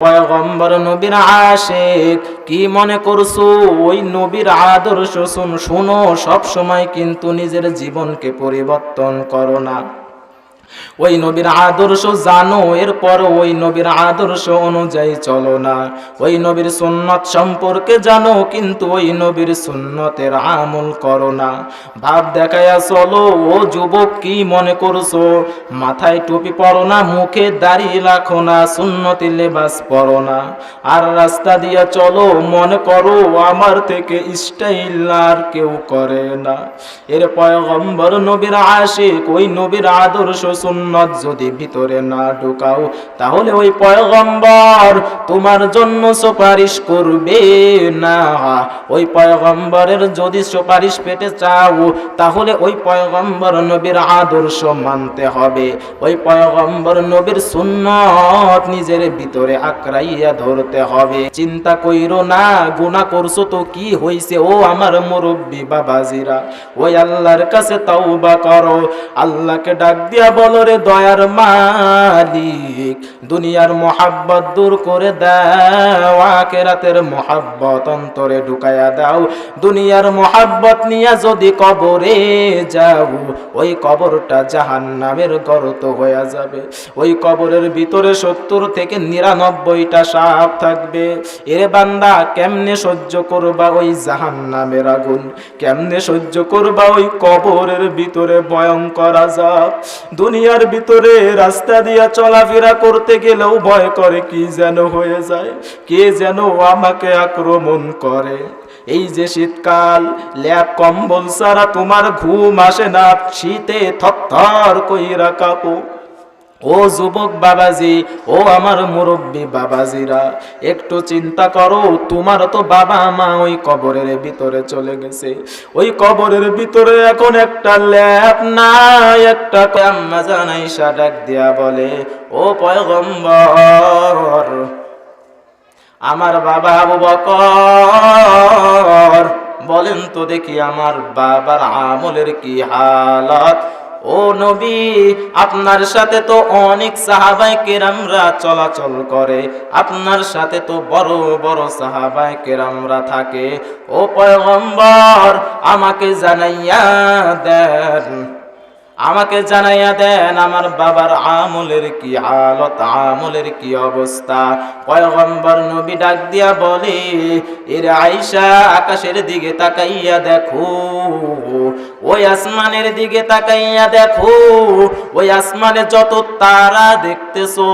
পয়গম্বর নবীর আশেক, কি মনে করছ? ওই নবীর আদর্শ শুন, শুনো সব সময় কিন্তু নিজের জীবনকে পরিবর্তন করো না। ওই নবীর আদর্শ জানো এরপর ওই নবীর আদর্শ অনুযায়ী চলো না। ওই নবীর সুন্নত সম্পর্কে জানো, কিন্তু ওই নবীর সুন্নতের আমল করো না। ভাব দেখায়া চলো, ও যুবক কি মনে করছ? মাথায় টুপি পরো না, মুখে দাড়ি রাখো না, সুন্নতি লেবাস পরো না। আর রাস্তা দিয়ে চলো, মনে করো আমার থেকে স্টাইল আর কেউ করে না। এর পয়গম্বর নবীর আশিক, ওই নবীর আদর্শ সুন্নত যদি ভিতরে না ঢুকাও, তাহলে ওই পয়গম্বর তোমার জন্য সুপারিশ করবে না। ওই পয়গম্বরের যদি সুপারিশ পেতে চাও, তাহলে ওই পয়গম্বর নবীর আদর্শ মানতে হবে। ওই পয়গম্বর নবীর সুন্নত নিজের ভিতরে আঁকড়াইয়া ধরতে হবে। চিন্তা কইরো না, গুনাহ করছ তো কি হইছে? ও আমার মুরব্বী বাবাজিরা, ওই আল্লাহর কাছে তওবা করো। আল্লাহকে ডাক দিয়া রে দয়ার মালিক। দুনিয়ার মোহাব্বত দূর করে দাও, আখেরাতের মোহাব্বত অন্তরে ঢুকায়া দাও। দুনিয়ার মোহাব্বত নিয়ে যদি কবরে যাও, ওই কবরটা জাহান্নামের গরত হয়ে যাবে। ওই কবরের ভিতরে সত্তর থেকে নিরানব্বইটা সাপ থাকবে। এরে বান্দা, কেমনে সহ্য করবা ওই জাহান্নামের আগুন? কেমনে সহ্য করবা ওই কবরের ভিতরে ভয়ঙ্কর আজাব দুনিয়ার ভিতরে রাস্তা দিয়া চলাফেরা করতে গেলেও ভয় করে কি যেন হয়ে যায়, কে যেন আমাকে আক্রমণ করে। এই যে শীতকাল, ল্যাপ কম্বল ছাড়া তোমার ঘুম আসে না, শীতে থর কইরা কাপো। ও যুবক বাবাজি, ও আমার মুরব্বী বাবাজিরা, একটু চিন্তা করো, তোমার তো বাবা মা ওই কবরের ভিতরে চলে গেছে। ওই কবরের ভিতরে এখন একটা ল্যাপ নাই, একটা আম্মা জানাইসা ডাক দিয়া বলে, ও পয়গম্বর, আমার বাবা আবু বকর, বলেন তো দেখি আমার বাবার আমলের কি হালত? ও নবী, আপনার সাথে তো অনেক সাহাবাই কেরামরা চলাচল করে, আপনার সাথে তো বড় বড় সাহাবাই কেরামরা থাকে। ও পয়গম্বর, আমাকে জানাইয়া দেন আমাকে জানাইয়া দেন, আমার বাবার আমলের কি হালত, আমলের কি অবস্থা? পয়গম্বর নবী ডাক দিয়া বলে, এর আইসা আকাশের দিকে তাকাইয়া দেখো, ওই আসমানের দিকে তাকাইয়া দেখো, ওই আসমানে যত তারা দেখতেছো,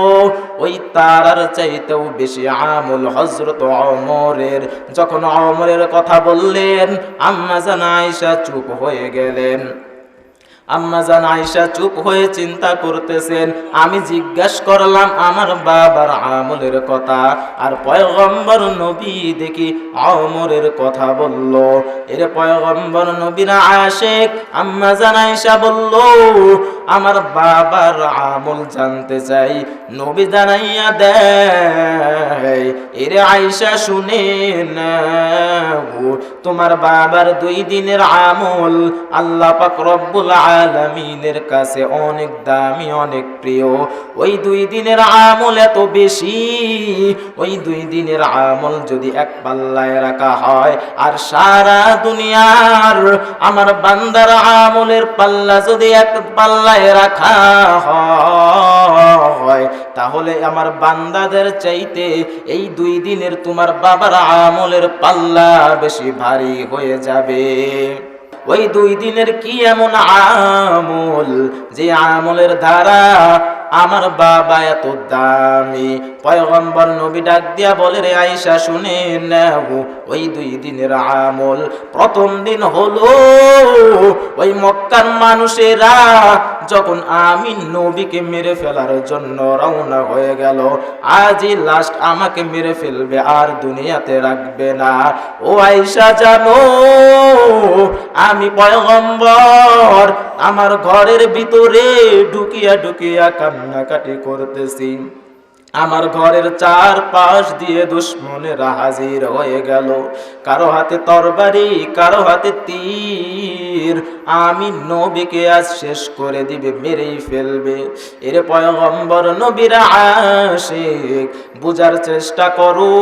ওই তারার চাইতেও বেশি আমল হজরত অমরের। যখন অমরের কথা বললেন, আম্মা জানা আইসা চুপ হয়ে গেলেন। আম্মা জান আয়সা চুপ হয়ে চিন্তা করতেছেন। আমি জিজ্ঞাসা করলাম, আমার বাবার আমলের কথা? আর পয়গম্বর নবী দেখি আমরের কথা বলল। এর পয়গম্বর নবীর আশেক আম্মা জান আয়সা বলল, আমার বাবার আমল জানতে চাই। নবী জানাইয়া দেয়, এরে আয়সা শুনে তোমার বাবার দুই দিনের আমল আল্লাহ পাক রব্বুল আলামিনের কাছে অনেক দামি, অনেক প্রিয়। ওই দুই দিনের আমল এত বেশি, ওই দুই দিনের আমল যদি এক পাল্লায় রাখা হয়, আর সারা দুনিয়ার আমার বান্দার আমলের পাল্লা যদি এক পাল্লায় রাখা হয়, তাহলে আমার বান্দাদের চাইতে এই দুই দিনের তোমার বাবার আমলের পাল্লা বেশি ভারী হয়ে যাবে। ওই দুই দিনের কি এমন আমল? যে আমলের দ্বারা আমার বাবা এত দামি। পয়গম্বর নবী ডাক দিয়া বলে, রে আইসা শুনে নাও, ওই দুই দিনের আমল প্রথম দিন হলো ওই মক্কার মানুষেরা যখন আমি নবীকে মেরে ফেলার জন্য রওনা হয়ে গেল আজই লাস্ট আমাকে মেরে ফেলবে, আর দুনিয়াতে রাখবে না। ও আইসা জানো, আমি পয়গম্বর, আমার ঘরের ভিতরে ঢুকিয়া ঢুকিয়া কান্নাকাটি করতেছি। আমার ঘরের চার পাশ দিয়ে দুশ্মনেরা হাজির হয়ে গেল। কারও হাতে তরবারি, কারও হাতে তীর। আমি নবীকে আজ শেষ করে দিবে, মেরেই ফেলবে। এর পয়গম্বর নবীরা আশিক, বুঝার চেষ্টা করো।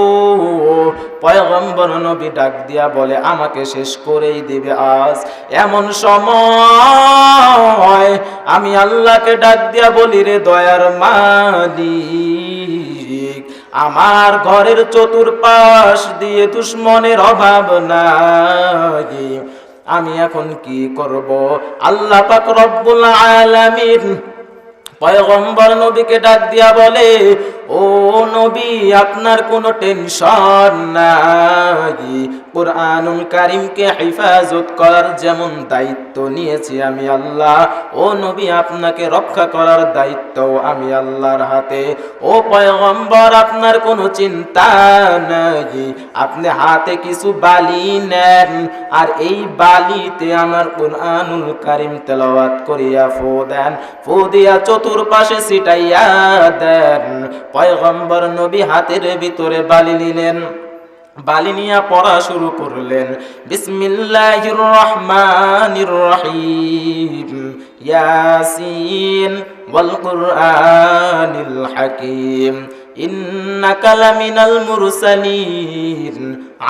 পয়গম্বর নবী ডাক দিয়া বলে, আমাকে শেষ করেই দিবে আজ। এমন সময় আমি আল্লাহকে ডাক দিয়া বলি, রে দয়ার মালিক আমার ঘরের চতুর্পাশ দিয়ে দুশ্মনের অভাব নাই। আমি এখন কি করব? আল্লাহ পাক রব্বুল আলামিন পয়গম্বর নবীকে ডাক দিয়া বলে ও নবী, আপনার কোনো টেনশন নাই। কোরআনুল কারিমকে হেফাজত করার যেমন দায়িত্ব নিয়েছি আমি আল্লাহ, ও নবী, আপনাকে রক্ষা করার দায়িত্ব আমি আল্লাহর হাতে। ও পয়গম্বর, আপনার কোনো চিন্তা নাই, আপনি হাতে কিছু বালি নেন, আর এই বালিতে আমার কোরআনুল কারিম তেলাওয়াত করিয়া ফো দেন, ফো দিয়া চতুর্পাশে ছিটাইয়া দেন। পয়গম্বর নবী হাতের ভিতরে বালি নিলেন। বালি নিয়ে পড়া শুরু করলেন। বিসমিল্লাহির রহমানির রহিম। ইয়াসিন ওয়াল কুরআনিল হাকিম। ইন্নাকা লামিনাল মুরসালিন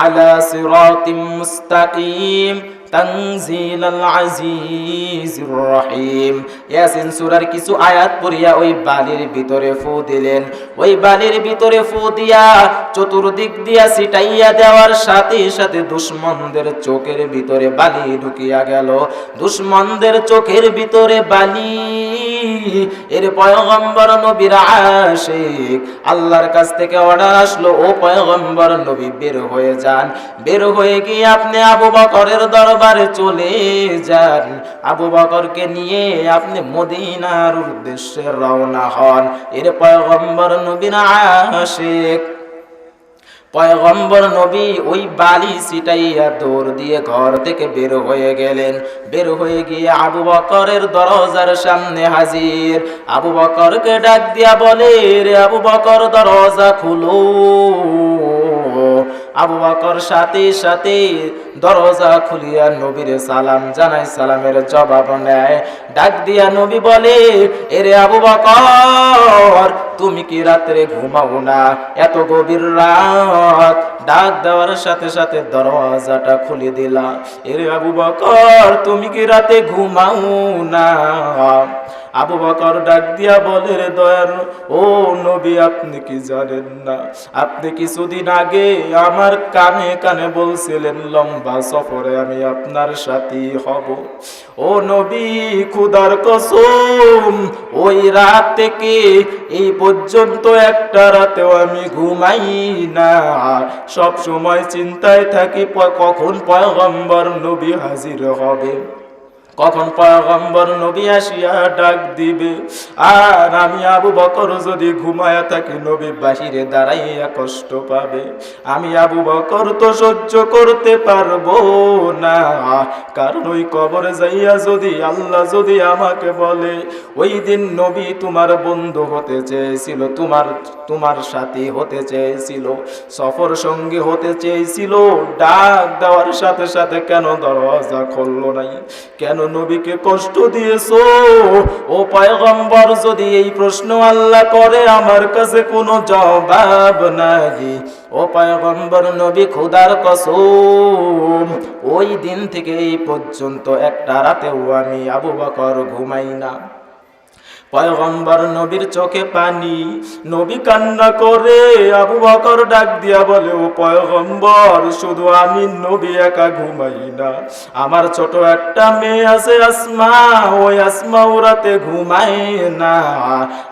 আলা সিরাতিম মুস্তাকিম। তানজিলাল আজিজির রহিম। ইয়াসিন সূরার কিছু আয়াত পড়িয়া ওই বালির ভিতরে ফু দিলেন। ওই বালির ভিতরে ফু দিয়া চতুর্দিক দিয়া ছিটাইয়া দেওয়ার সাথে সাথে দুশ্মনদের চোখের ভিতরে বালি ঢুকিয়া গেল। দুশ্মনদের চোখের ভিতরে বালি এর পয়গম্বর নবীর আশিক। আল্লাহর কাছ থেকে অর্ডার আসলো, ও পয়গম্বর নবী বের হয়ে যান। বের হয়ে গিয়ে আপনি আবু বকরের দরবারে চলে যান। আবু বকরকে নিয়ে আপনি মদিনার উদ্দেশ্যে রওনা হন। এর পয়গম্বর নবীর আশিক। পয়গম্বর নবী ওই বালি সিটাইয়া দৌড় দিয়ে ঘর থেকে বের হয়ে গেলেন। বের হয়ে গিয়ে আবু বকরের দরজার সামনে হাজির। আবু বকরকে ডাক দিয়া বলে, রে আবু বকর, দরজা খুলো। আবু বকর সাথে সাথে দরজা খুলিয়া নবীর সালাম জানাই সালামের জবাব নেয়। ডাক দিয়া নবী বলে, এরে আবু বকর, তুমি কি রাত্রে ঘুমাও না? এত গভীর রাত। ডাক দেওয়ার সাথে সাথে দরওয়াজাটা খুলে দিলা। এরে আবু বকর, তুমি কি রাতে ঘুমাও না? আবু বকর ডাক দিয়া বলে, রে দয়ার ও নবী, আপনি কি জানেন না? আপনি কিছুদিন আগে আমার কানে কানে বলছিলেন, লম্বা সফরে আমি আপনার সাথী হব। ও নবী, খুদার কসম, ওই রাত থেকে এই পর্যন্ত একটা রাতেও আমি ঘুমাই না। সব সময় চিন্তায় থাকি কখন পয়গম্বর নবী হাজির হবে? কখন পয়গম্বর নবী আসিয়া ডাক দিবে? আর আমি আবু বকর যদি ঘুমায়া থাকি, নবী বাহিরে দাঁড়াইয়া কষ্ট পাবে। আমি আবু বকর তো সহ্য করতে পারব না। কারণ ওই কবরে যাইয়া যদি আল্লাহ যদি আমাকে বলে, ওই দিন নবী তোমার বন্ধু হতে চেয়েছিল, তোমার তোমার সাথী হতে চেয়েছিল, সফর সঙ্গী হতে চেয়েছিল, ডাক দেওয়ার সাথে সাথে কেন দরজা খুললো নাই? কেন নবীকে কষ্ট দিয়েছ? ও পায়গম্বর, যদি এই প্রশ্ন আল্লাহ করে, আমার কাছে কোনো জবাব নাই। ও পায়গম্বর, নবী খুদার কসম, ওই দিন থেকে এই পর্যন্ত একটা রাতেও আমি আবু বকর ঘুমাই না। পয়গম্বর নবীর চোখে পানি, নবী কান্না করে আবু বকর ডাক দিয়া বলে, ও পয়গম্বর, শুধু আমি নবী একা ঘুমাই না। আমার ছোট একটা মেয়ে আছে আসমা, ওই আসমা ওরাতে ঘুমায় না।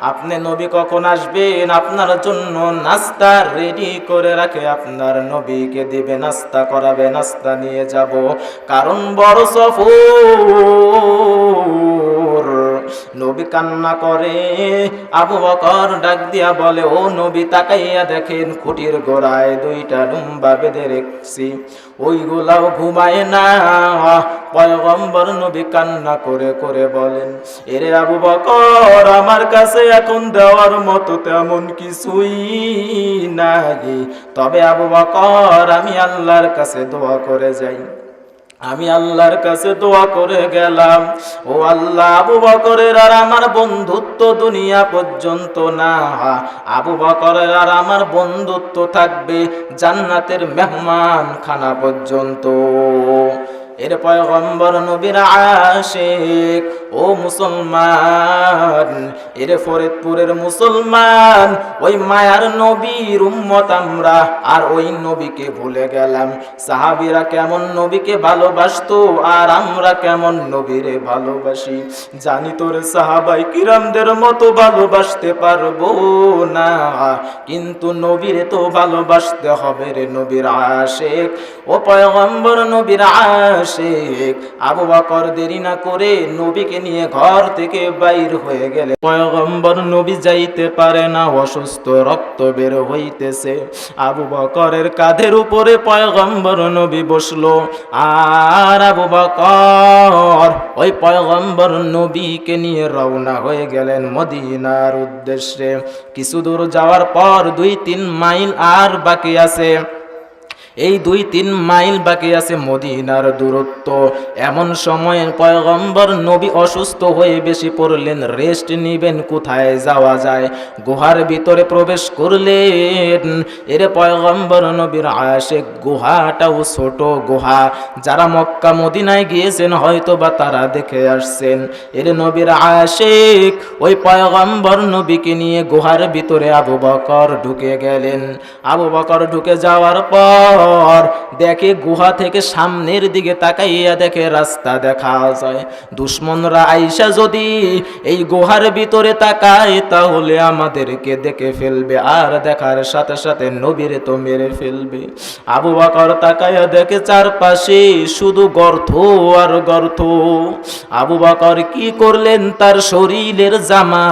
আপনি নবী কখন আসবেন? আপনার জন্য নাস্তা রেডি করে রাখে আপনার নবীকে দিবে, নাস্তা করাবে, নাস্তা নিয়ে যাব। কারণ বড় সফর। নবী কান্না করে। আবু বকর ডাক দিয়া বলে, ও নবী, তাকাইয়া দেখেন খুঁটির গোড়ায় দুইটা ডুম্বা বেঁধে রেখছি। ওইগুলাও ঘুমায় না। পয়গম্বর নবী কান্না করে করে বলেন, এরে আবু বকর, আমার কাছে এখন দেওয়ার মতো তেমন কিছুই নাই। তবে আবু বকর, আমি আল্লাহর কাছে দোয়া করে যাই। আমি আল্লাহর কাছে দোয়া করে গেলাম। ও আল্লাহ, আবু বকরের আর আমার বন্ধুত্ব দুনিয়া পর্যন্ত না। আবু বকরের আর আমার বন্ধুত্ব থাকবে জান্নাতের মেহমান খানা পর্যন্ত। এর পয়গম্বর নবীর আশেক, ও মুসলমান, এর ফরিদপুরের মুসলমান, ওই মায়ার নবীর উম্মত আমরা, আর ওই নবীকে ভুলে গেলাম। সাহাবিরা কেমন নবীকে ভালোবাসতো, আর আমরা কেমন নবীরে ভালোবাসি। জানি তোর সাহাবাই কিরামদের মতো ভালোবাসতে পারব না, কিন্তু নবীরে তো ভালোবাসতে হবে রে নবীর আশেক। ও পয়গম্বর নবীর আশেক আবু বকর দেরি না করে নবীকে নিয়ে ঘর থেকে বাইর হয়ে গেলে পয়গম্বর নবী যাইতে পারে না, অসুস্থ রক্ত বের হইতেছে। আবু বকরের কাঁধের উপরে পয়গম্বর নবী বসল। আর আবু বকর ওই পয়গম্বর নবীকে নিয়ে রওনা হয়ে গেলেন মদিনার উদ্দেশ্যে। কিছু দূর যাওয়ার পর দুই তিন মাইল আর বাকি আছে। এই দুই তিন মাইল বাকি আছে মদিনার দূরত্ব। এমন সময়ে পয়গম্বর নবী অসুস্থ হয়ে বেশি পড়লেন, রেস্ট নিবেন, কোথায় যাওয়া যায়? গুহার ভিতরে প্রবেশ করলেন। এর পয়গম্বর নবীর আশে গুহাটাও ছোট গুহা। যারা মক্কা, মদিনায় গিয়েছেন হয়তো বা তারা দেখে আসছেন। এর নবীর আশেক ওই পয়গম্বর নবীকে নিয়ে গুহার ভিতরে আবু বকর ঢুকে গেলেন। আবু বকর ঢুকে যাওয়ার পর পর দেখে গুহা থেকে সামনের দিকে তাকাইয়া দেখে রাস্তা দেখা যায়। দুশ্মনরা আইসা, যদি এই গুহার ভিতরে তাকায়, তাহলে আমাদেরকে দেখে ফেলবে। আর দেখার সাথে সাথে নবীরে তো মেরে ফেলবে। আবু বাকর তাকাইয়া দেখে, চারপাশে শুধু গর্ত আর গর্ত। আবু বাকর কি করলেন? তার শরীরের জামা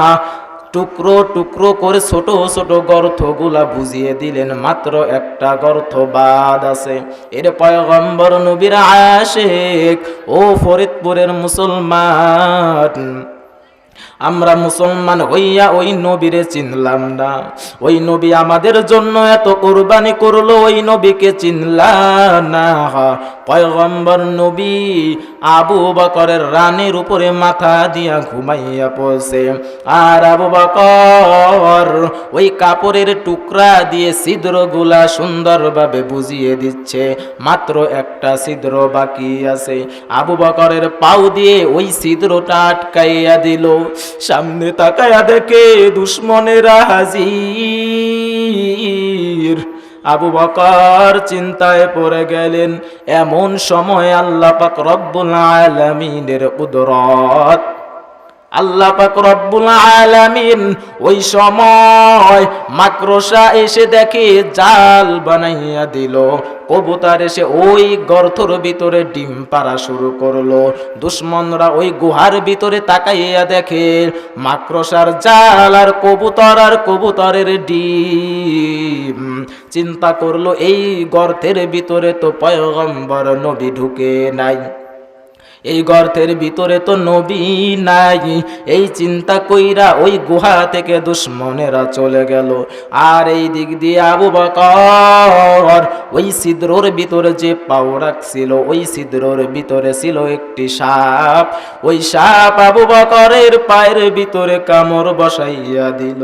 টুকরো টুকরো করে ছোট ছোট গর্তগুলা বুঝিয়ে দিলেন, মাত্র একটা গর্থ বাদ আছে। এর পয়গম্বর নবীর আশেক, ও ফরিদপুরের মুসলমান। আমরা মুসলমান হইয়া ওই নবীরে চিনলাম না। ওই নবী আমাদের জন্য এত কোরবানি করল, ওই নবীকে চিনলাম না। নবী আবু বকরের রানের উপরে মাথা দিয়া ঘুমাইয়া পড়ছে। আর আবু বকর ওই কাপড়ের টুকরা দিয়ে ছিদ্রগুলা সুন্দরভাবে বুঝিয়ে দিচ্ছে। মাত্র একটা ছিদ্র বাকি আছে। আবু বকরের পাও দিয়ে ওই ছিদ্রটা আটকাইয়া দিল। সামনে তাকায়া দেখে দুশ্মনেরা হাজির। আবু বকর চিন্তায় পড়ে গেলেন, এমন সময় আল্লাহ পাক রব্বুল আলামিনের উদরত আল্লাহ পাক রব্বুল আলামিন ওই সময় মাকড়সা এসে দেখে জাল বানাইয়া দিল। কবুতর এসে ওই গর্থর ভিতরে ডিম পাড়া শুরু করল। দুশ্মনরা ওই গুহার ভিতরে তাকাইয়া দেখে, মাকড়সার জাল আর কবুতর আর কবুতরের ডিম। চিন্তা করল, এই গর্তের ভিতরে তো পয়গম্বর নবী ঢুকে নাই। এই গর্তের ভিতরে তো নবী নাই। এই চিন্তা কইরা ওই গুহা থেকে দুশ্মনেরা চলে গেল। আর এই দিক দিয়ে আবু বকর, ওই ছিদ্রর ভিতরে যে পাও রাখছিল ওই ছিদ্রর ভিতরে ছিল একটি সাপ। ওই সাপ আবু বকরের পায়ের ভিতরে কামড় বসাইয়া দিল।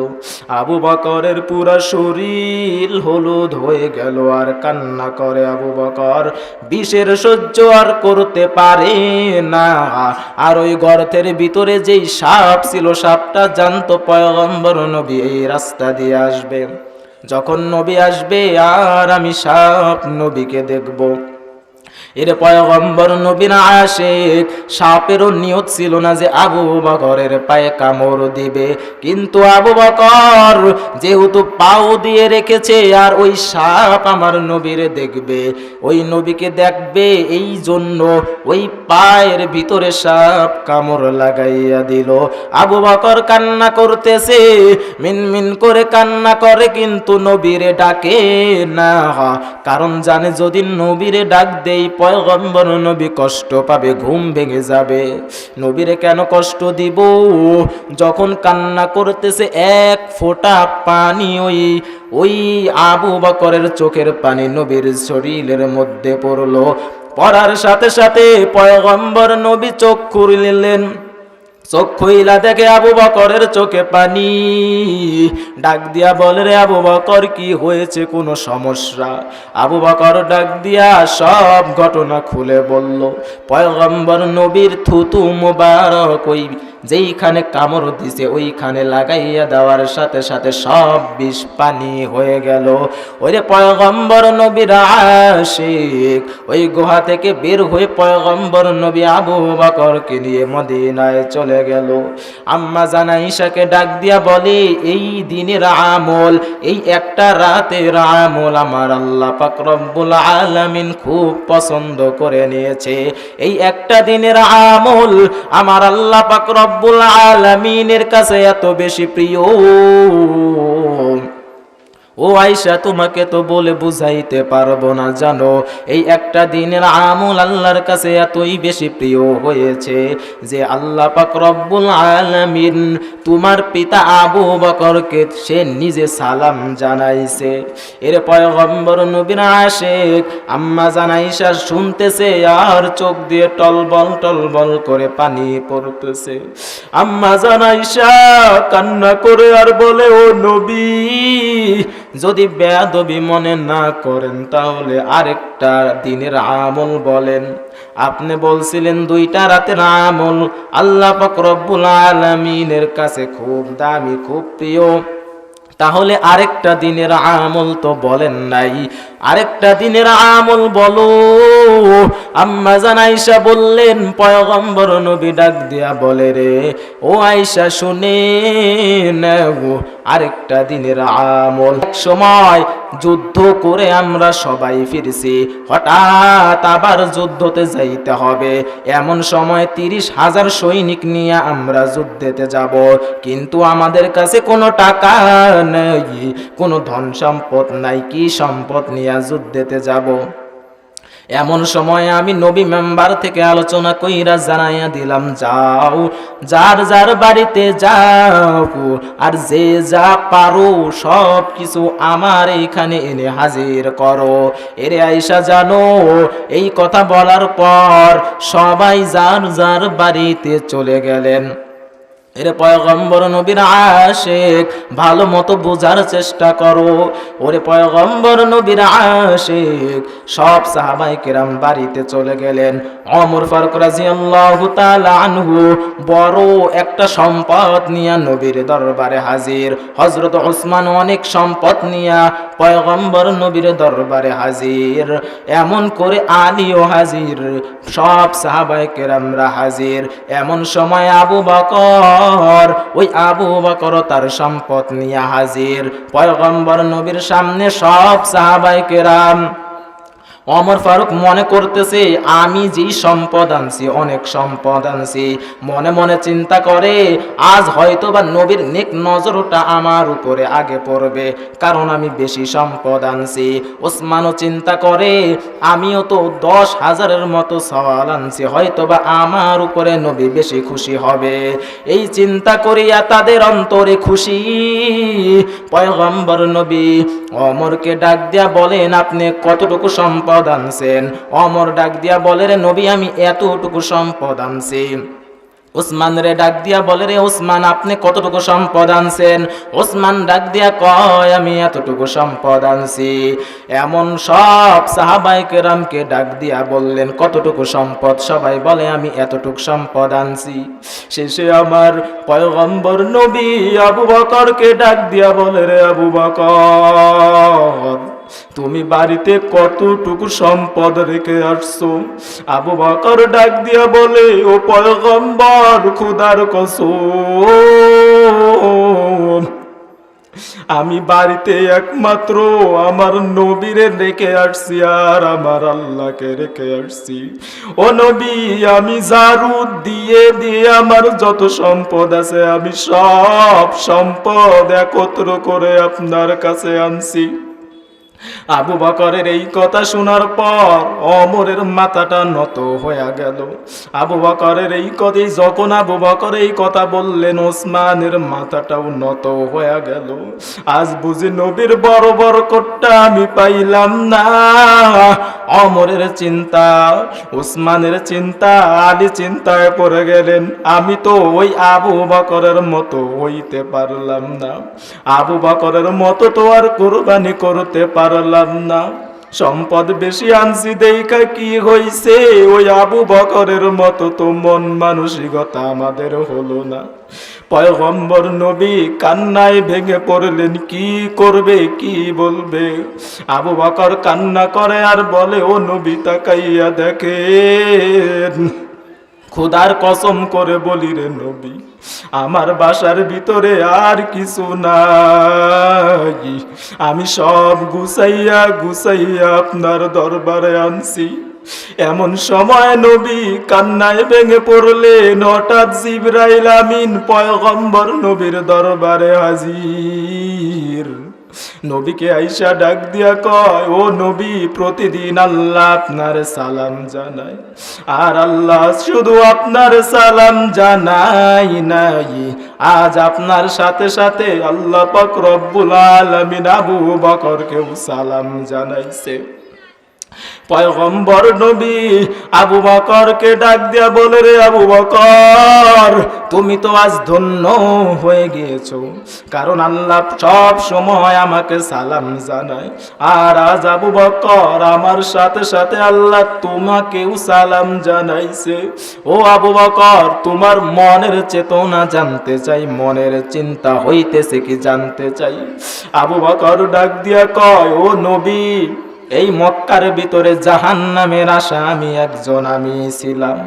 আবু বকরের পুরা শরীর হলুদ হয়ে গেল, আর কান্না করে আবু বকর, বিষের সহ্য আর করতে পারে না। আর ওই গর্তের ভিতরে যেই সাপ ছিল, সাপটা জানতো পয়গম্বর নবী এই রাস্তা দিয়ে আসবে। যখন নবী আসবে, আর আমি সাপ নবীকে দেখব। এর পয়গম্বর নবীন আশেক সাপেরও নিয়ত ছিল না যে আবু বকরের পায়ে কামড় দিবে। কিন্তু আবু বকর যেহেতু পাও দিয়ে রেখেছে, আর ওই সাপ আমার নবীর দেখবে। ওই নবীকে দেখবে, এই জন্য ওই পায়ের ভিতরে সাপ কামড় লাগাইয়া দিল। আবু বকর কান্না করতেছে মিনমিন করে কান্না করে, কিন্তু নবীরে ডাকে না। কারণ জানে যদি নবীরে ডাক দেই পয়গম্বর নবী কষ্ট পাবে, ঘুম ভেঙে যাবে। নবীরে কেন কষ্ট দিব? যখন কান্না করতেছে, এক ফোঁটা পানি ওই ওই আবু বকরের চোখের পানি নবীর শরীরের মধ্যে পড়ল। পড়ার সাথে সাথে পয়গম্বর নবী চোখ খুলিলেন। চোখ খুইলা দেখে আবু বকরের চোখে পানি। ডাক দিয়া বলে, রে আবু বকর, কি হয়েছে? কোনো সমস্যা? আবু বকর ডাক দিয়া সব ঘটনা খুলে বলল, পয়গম্বর নবীর থুতু মুবারক, ওই যেইখানে কামড় দিছে, ওইখানে লাগাইয়া দেওয়ার সাথে সাথে সব বিষ পানি হয়ে গেল। ওরে পয়গম্বর নবীর আশিক, ওই গুহা থেকে বের হয়ে পয়গম্বর নবী আবু বকরকে নিয়ে মদিনায় চলে গেল। আম্মা জানা ঈশাকে ডাক দিয়া বলে, এই দিনের আমল, এই একটা রাতের আমল আমার আল্লাহ পাক রব্বুল আলামিন খুব পছন্দ করে নিয়েছে। এই একটা দিনের আমল আমার আল্লাহ পাক রব্বুল আলামিনের কাছে এত বেশি প্রিয়। ও আয়সা তোমাকে তো বলে বুঝাইতে পারব না, জানো, এই একটা দিনের আমল আল্লাহর কাছে এতই বেশি প্রিয় হয়েছে যে আল্লাহ পাক রব্বুল আলামিন তোমার পিতা আবু বকরকে সে নিজে সালাম জানাইছে। এর পয়গম্বর নবীন আশেক আম্মা জানাইসা শুনতেছে আর চোখ দিয়ে টলবল টলবল করে পানি পড়তেছে। আম্মা জানাইসা কান্না করে আর বলে, ও নবী যদি বেয়াদবি মনে না করেন, তাহলে আরেকটা দিনের আমল বলেন। আপনি বলছিলেন, দুইটা রাতের আমল আল্লাহ পাক আলমিনের কাছে খুব দামি, খুব প্রিয়। তাহলে আরেকটা দিনের আমল তো বলেন নাই। আরেকটা দিনের আমল বলো। আম্মা জান আইসা বললেন, পয়গম্বর নবী ডাক দিয়া বলে রে, ও আইসা শুনে নেও আরেকটা দিনের আমল। এক সময় যুদ্ধ করে আমরা সবাই ফিরছি, হঠাৎ আবার যুদ্ধতে যাইতে হবে। এমন সময় তিরিশ হাজার সৈনিক নিয়ে আমরা যুদ্ধেতে যাব, কিন্তু আমাদের কাছে কোনো টাকা নেই, কোনো ধন সম্পদ নাই, কি সম্পদ নিয়ে যুদ্ধেতে যাব। এমন সময় আমি নবী মেম্বার থেকে আলোচনা কইরা জানাইয়া দিলাম, যাও, যার যার বাড়িতে যাও, আর যে যা পারো সব কিছু আমার এইখানে এনে হাজির করো। এরে আইসা জানো, এই কথা বলার পর সবাই যার যার বাড়িতে চলে গেলেন। এর পয়গম্বর নবীর আশেক, ভালো মতো বোঝার চেষ্টা করো। ওরে পয়গম্বর নবীর আশেক, সব সাহাবাই কেরাম বাড়িতে চলে গেলেন। অমর ফারুক রাজিয়াল্লাহু আনহু বড় একটা সম্পদ নিয়া নবীর দরবারে হাজির। হযরত ওসমান অনেক সম্পদ নিয়া পয়গম্বর নবীর দরবারে হাজির। এমন করে আলীও হাজির, সব সাহাবাই কেরামরা হাজির। এমন সময় আবু বকর ওই আবু বকর তার সম্পদ নিয়ে হাজির। পয়গম্বর নবীর সামনে সব সাহাবাই কেরাম অমর ফারুক মনে করতেছে, আমি যেই সম্পদ আনছি, অনেক সম্পদ আনছি। মনে মনে চিন্তা করে, আজ হয়তো বা নবীর নেক নজরটা আমার উপরে আগে পড়বে, কারণ আমি বেশি সম্পদ আনছি। ওসমানও চিন্তা করে, আমিও তো দশ হাজারের মতো সওয়াল আনছি হয়তো বা আমার উপরে নবী বেশি খুশি হবে। এই চিন্তা করিয়া তাদের অন্তরে খুশি। পয়গম্বর নবী অমরকে ডাক দিয়া বলেন, আপনি কতটুকু সম্পদ আনছেন অমর ডাক দিয়া বলে, রে নবী, আমি এতটুকু সম্পদ আনছি। ওসমান রে ডাক দিয়া বলে, রে ওসমান আপনি কতটুকু সম্পদ আনছেন? ওসমান ডাক দিয়া কয়, আমি এতটুকু সম্পদ আনছি। এমন সব সাহাবাই কেরামকে ডাক দিয়া বললেন, কতটুকু সম্পদ? সবাই বলে, আমি এতটুকু সম্পদ আনছি। শেষে আমার পয়গম্বর নবী আবু বকরকে ডাক দিয়া বলে, রে আবু বকর তুমি বাড়িতে কতটুকু সম্পদ রেখে আসছো? আবু বকর ডাক দিয়া বলে, ও পয়গম্বর খুদার কসম। আমি বাড়িতে একমাত্র আমার নবীরে রেখে আসছি আর আমার আল্লাহকে রেখে আসছি। ও নবী, আমি জারু দিয়ে দিয়ে আমার যত সম্পদ আছে, আমি সব সম্পদ একত্র করে আপনার কাছে আনছি। আবু বকরের এই কথা শোনার পর অমরের মাথাটা নত হয়ে গেল। আবু বকরের এই কথাই যখন আবু বকর এই কথা বললেন, ওসমানের মাথাটাও নত হয়ে গেল। আজ বুঝি নবীর বড় বড় কোটটা আমি পাইলাম না। অমরের চিন্তা, ওসমানের চিন্তা আলী চিন্তায় পড়ে গেলেন। আমি তো ওই আবু বকরের মতো হইতে পারলাম না। আবু বকরের মতো তো আর কোরবানি করতে পারলাম না, সম্পদ বেশি আনছি, দেখা কি হইছে? ওই আবু বকরের মতো তো মন মানসিকতা আমাদের হলো না। পয়গম্বর নবী কান্নায় ভেঙে পড়লেন, কি করবে, কি বলবে? আবু বকর কান্না করে আর বলে, ও নবী, তাকাইয়া দেখেন। খোদার কসম করে বলি রে নবী আমার বাসার ভিতরে আর কিছু নাই। আমি সব গুছাইয়া গুছাইয়া আপনার দরবারে আনছি। এমন সময় নবী কান্নায় ভেঙে পড়লে হঠাৎ জিব্রাইল আমিন পয়গম্বর নবীর দরবারে হাজির। নবীকে আইসা ডাক দিয়া কয়, ও নবী, প্রতিদিন আল্লাহ আপনার সালাম জানায় আর আল্লাহ শুধু আপনার সালাম জানাই নাই। আজ আপনার সাথে সাথে আল্লাহ পাক রব্বুল আলামিন আবু বকরকেও সালাম জানাইছে। পয়গম্বর নবী আবু বকরকে ডাক দিয়া বলে, রে আবু বকর, তুমি তো আজ ধন্য হয়ে গিয়েছো। কারণ আল্লাহ সব সময় আমাকে সালাম জানায়। আর আজ আবু বকর আমার সাথে সাথে আল্লাহ তোমাকেও সালাম জানাইছে। ও আবু বকর, তোমার মনের চেতনা জানতে চাই, মনের চিন্তা হইতেছে কি জানতে চাই? আবু বকর ডাক দিয়া কয়, ও নবী এই মক্কার ভিতরে জাহান নামের আশা আমি একজন, আমি ছিলাম।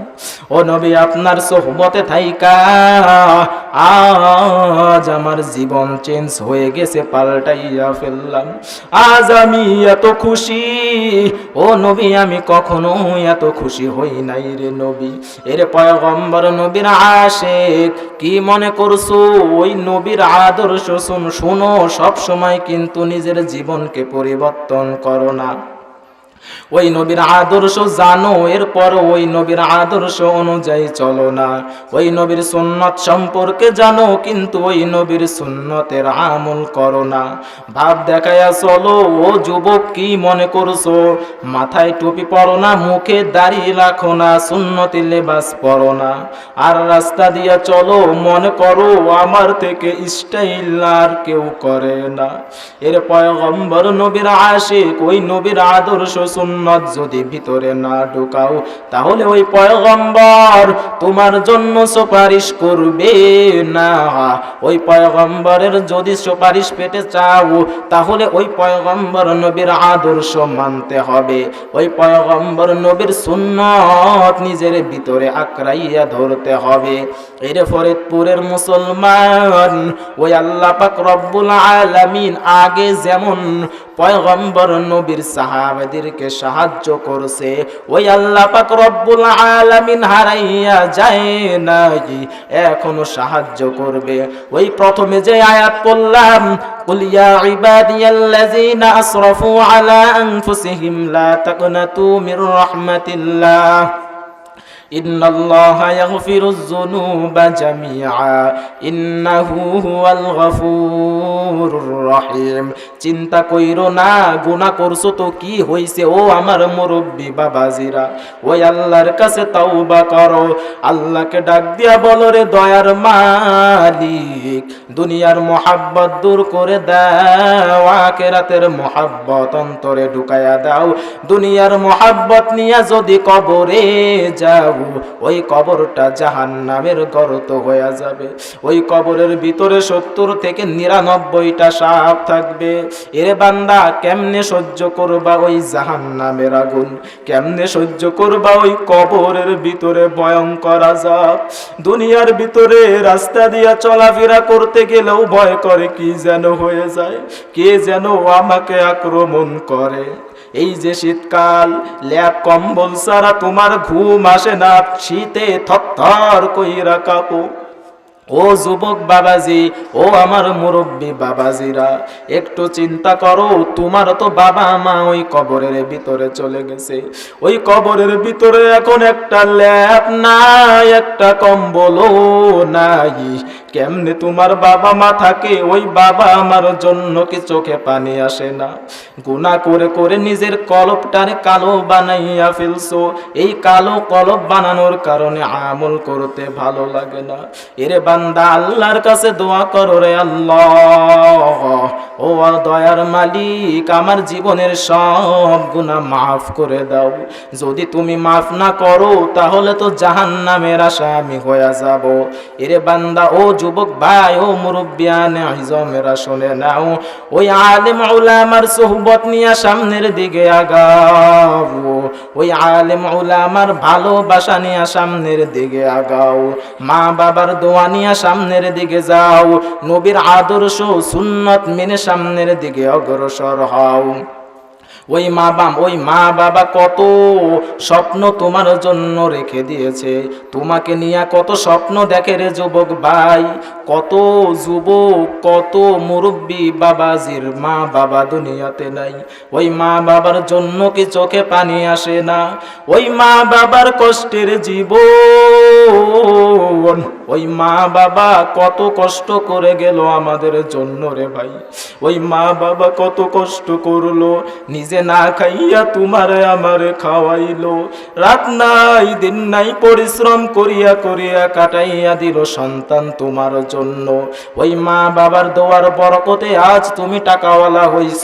ও নবী, আপনার সোহবতে থাইকা, আজ আমার জীবন চেঞ্জ হয়ে গেছে, পাল্টাইয়া ফেললাম। আজ আমি এত খুশি, ও নবী, আমি কখনো এত খুশি হই নাই রে নবী। এর পয়গম্বর নবীর আশেক, কি মনে করছ? ওই নবীর আদর্শ শুন, শুনো সব সময় কিন্তু নিজের জীবনকে পরিবর্তন করো না। ওই নবীর আদর্শ জানো, এরপর ওই নবীর আদর্শ অনুযায়ী চলো না। ওই নবীর সুন্নত সম্পর্কে জানো, কিন্তু ওই নবীর সুন্নতের আমল করো না। ভাব দেখাইয়া চলো, ও যুবক কি মনে করছ? মাথায় টুপি পরো না, মুখে দাড়ি রাখো না, সুন্নতি লেবাস পরো না। আর রাস্তা দিয়া চলো, মনে করো আমার থেকে স্টাইল আর কেউ করে না। এর পয়গম্বর নবীর আশিক, ওই নবীর আদর্শ সুন্নত যদি ভিতরে না ঢুকাও, তাহলে ওই পয়গম্বর তোমার জন্য সুপারিশ করবে না। ওই পয়গম্বরের যদি সুপারিশ পেতে চাও, তাহলে ওই পয়গম্বর নবীর আদর্শ মানতে হবে। ওই পয়গম্বর নবীর সুন্নত নিজের ভিতরে আঁকড়াইয়া ধরতে হবে। এর ফরিদপুরের মুসলমান, ওই আল্লাহ পাক রব্বুল আলামিন আগে যেমন পয়গম্বর নবীর সাহাবাদেরকে সাহায্য করছে ওই আল্লাহ পাক রব্বুল আলামিন হারাইয়া যায় নাই এখনো সাহায্য করবে ওই প্রথমে যে আয়াত পড়লাম قل يا عبادي الذين أسرفوا على أنفسهم لا تقنطوا من رحمة الله إن الله يغفر الذنوب جميعا إنه هو الغفور الرحيم চিন্তা কইরো না গুনাহ করছো তো কি হইছে ও আমার মুরব্বি বাবাজিরা ওই আল্লাহর কাছে তওবা করো আল্লাহকে ডাক দিয়া বলো রে দয়ার মালিক দুনিয়ার মোহাব্বত দূর করে দাও আখেরাতের মোহাব্বত অন্তরে ঢুকায়া দাও দুনিয়ার মোহাব্বত নিয়ে যদি কবরে যাও ওই কবরটা জাহান নামের গর্ত হয়ে যাবে। ওই কবরের ভিতরে সত্তর থেকে নিরানব্বইটা সাপ থাকবে। এরে বান্দা কেমনে সহ্য করবা ওই জাহান নামের আগুন? কেমনে সহ্য করবা ওই কবরের ভিতরে ভয়ঙ্কর আজাব দুনিয়ার ভিতরে রাস্তা দিয়া চলাফেরা করতে গেলেও ভয় করে কি যেন হয়ে যায়, কে যেন আমাকে আক্রমণ করে। এই যে শীতকাল ল্যাপ কম্বল ছাড়া তোমার ঘুম আসে না। শীতে থর কইরা কাপো। ও যুবক বাবাজি, ও আমার মুরব্বী বাবাজিরা, একটু চিন্তা করো, তোমার তো বাবা মা ওই কবরের ভিতরে চলে গেছে। ওই কবরের ভিতরে এখন একটা ল্যাপ নাই, একটা কম্বলও নাই। কেমনে তোমার বাবা মা থাকে? ওই বাবা আমার জন্য কি চোখে পানি আসে না? গুণা করে করে নিজের কলপটারে কালো বানাইয়া ফেলছো। এই কালো কলপ বানানোর কারণে আমল করতে ভালো লাগে না। এরে বান্দা, আল্লাহর কাছে দোয়া করো রে আল্লাহ। ও দয়ার মালিক, আমার জীবনের সব গুণা মাফ করে দাও। যদি তুমি মাফ না করো, তাহলে তো জাহান নামের আসামি হয়ে যাব। এরে বান্দা, ও যুবক ভাই ও মুরব্বিয়ান শুনে নাও। ওই আলেম উলামার সোহবত নিয়ে সামনের দিকে আগাও। ওই আলেম উলামার ভালোবাসা নিয়ে সামনের দিকে আগাও। মা বাবার দোয়া নিয়ে সামনের দিকে যাও। নবীর আদর্শ সুন্নত মেনে সামনের দিকে অগ্রসর হও। ওই মা বাম, ওই মা বাবা কত স্বপ্ন তোমার জন্য রেখে দিয়েছে। তোমাকে নিয়ে কত স্বপ্ন দেখে রে যুবক ভাই। কত যুবক, কত মুরব্বী বাবাজির মা বাবা দুনিয়াতে নাই। ওই মা বাবার জন্য কি চোখে পানি আসে না? ওই মা বাবার কষ্টের জীবন ওই মা বাবা কত কষ্ট করে গেল আমাদের জন্য রে ভাই। ওই মা বাবা কত কষ্ট করল, নিজে না খাইয়া তোমারে আমারে খাওয়াইলো। রাত নাই, দিন নাই, পরিশ্রম করিয়া করিয়া কাটাইয়া দিল সন্তান তোমার জন্য। ওই মা বাবার দোয়ার বরকতে আজ তুমি টাকাওয়ালা হইছ।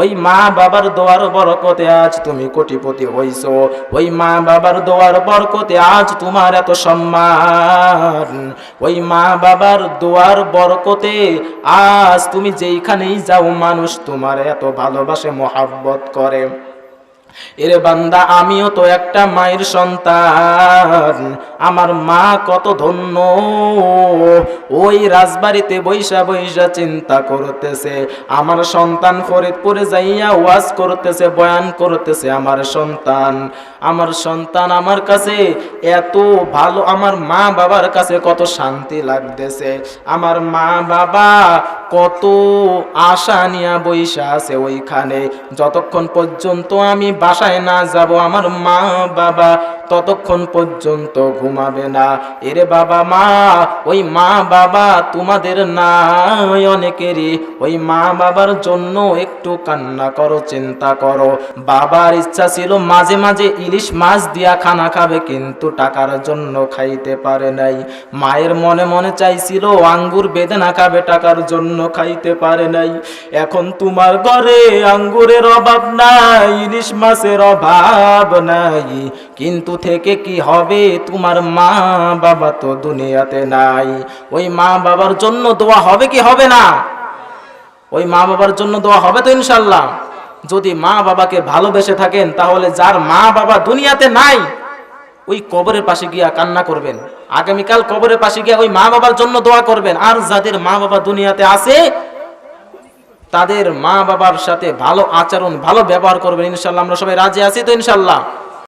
ওই মা বাবার দোয়ার বরকতে আজ তুমি কোটিপতি হইছ। ওই মা বাবার দোয়ার বরকতে আজ তোমার এত সম্মান। ওই মা বাবার দোয়ার বরকতে আজ তুমি যেইখানেই যাও, মানুষ তোমার এত ভালোবাসে, মহাব্বত করে। এরে বান্দা, আমিও তো একটা মায়ের সন্তান। আমার মা কত ধন্য। ওই রাজবাড়িতে বৈশা বৈশা চিন্তা করতেছে। আমার সন্তান ফরিদপুরে যাইয়া ওয়াজ করতেছে, বয়ান করতেছে আমার সন্তান। আমার সন্তান আমার কাছে এত ভালো, আমার মা বাবার কাছে কত শান্তি লাগতেছে। আমার মা বাবা কত আশা নিয়া বৈশা আছে ওইখানে। যতক্ষণ পর্যন্ত আমি বাসায় না যাব আমার মা বাবা। ততক্ষণ পর্যন্ত ঘুমাবে না। এরে বাবা মা, ওই মা বাবা তোমাদের নাই অনেকেরই। ওই মা বাবার জন্য একটু কান্না করো, চিন্তা করো। বাবার ইচ্ছা ছিল মাঝে মাঝে ইলিশ মাছ দিয়া খানা খাবে, কিন্তু টাকার জন্য খাইতে পারে নাই। মায়ের মনে মনে চাইছিল আঙ্গুর বেদনা খাবে, টাকার জন্য খাইতে পারে নাই। এখন তোমার ঘরে আঙ্গুরের অভাব নাই, ইলিশ মাছের অভাব নাই। কিন্তু থেকে কি হবে? তোমার মা বাবা তো দুনিয়াতে নাই। ওই মা বাবার জন্য দোয়া হবে কি হবে না? ওই মা বাবার জন্য দোয়া হবে তো ইনশাল্লাহ যদি মা বাবাকে ভালোবেসে থাকেন, তাহলে যার মা বাবা দুনিয়াতে নাই, ওই কবরের পাশে গিয়া কান্না করবেন। আগামীকাল কবরের পাশে গিয়া ওই মা বাবার জন্য দোয়া করবেন। আর যাদের মা বাবা দুনিয়াতে আছে, তাদের মা বাবার সাথে ভালো আচরণ, ভালো ব্যবহার করবেন। ইনশাল্লাহ আমরা সবাই রাজি আছি তো ইনশাল্লাহ